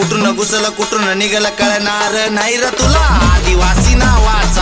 कुठून घुसला कुठून निघाला कळणार नाही र तुला. आदिवासी नावाचा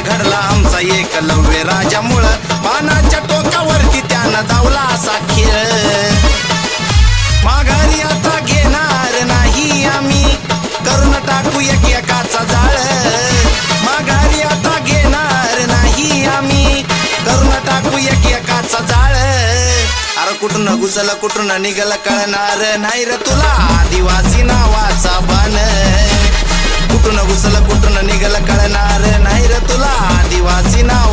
घडला आमचा एकलव्य राजामुळं. पानाच्या टोकावरती त्यानं धावला असा खेळ. माघारी आता घेणार नाही आम्ही. करून टाकू एक एकाचा जाळ. माघारी आता घेणार नाही आम्ही. करून टाकू एक एकाचा जाळ. अरे कुठून घुसल कुठून निघल कळणार नाही र तुला. आदिवासी नावाचा बाण. कुठून घुसल कुठून निघल कळणार नाही र तुला आदिवासी नावाचा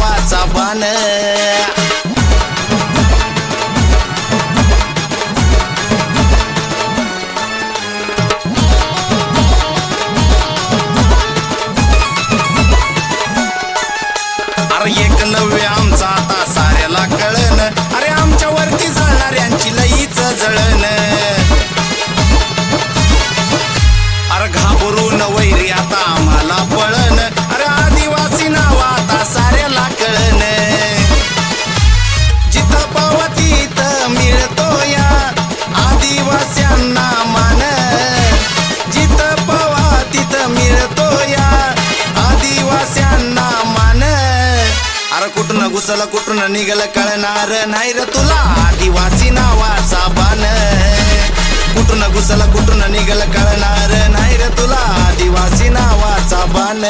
कुठून कुठून निघल कळणार नाही र तुला? आदिवासी नावाचा बाण कुठून घुसला कुठून निघल कळणार नाही र तुला? आदिवासी नावाचा बाण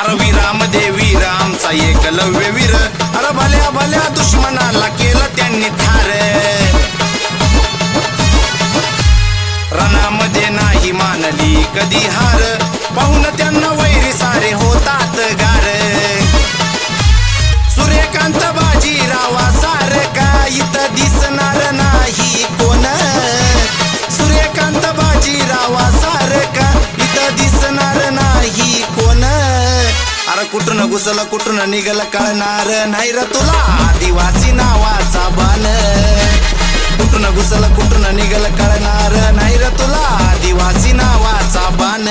अरे वीरामध्ये एकलव्य वीर. आपल्या दुश्मनाला केलं त्यांनी ठार. रणामध्ये नाही मानली कधी हार. पाहून त्यांना कुठून घुसल कुठून निघल कळणार नाही र तुला. आदिवासी नावाचा बाण. कुठून घुसल कुठून निघल कळणार नाही र तुला. आदिवासी नावाचा बाण.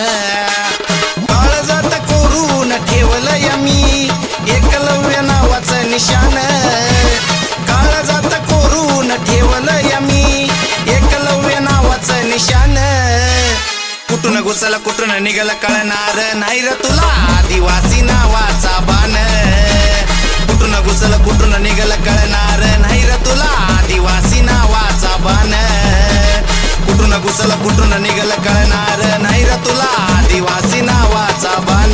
दिवसाला कुठून निघल कळणार नाही र तुला. आदिवासी नावाचा बाण. कुठून घुसला कुठून निघल कळणार नाही र तुला. आदिवासी नावाचा बाण. कुठून घुसला कुठून निघल कळणार नाही र तुला. आदिवासी नावाचा बाण.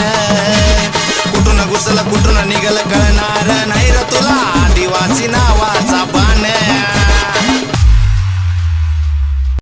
कुठून घुसला कुठून निघल कळणार नाही र तुला. आदिवासी नावा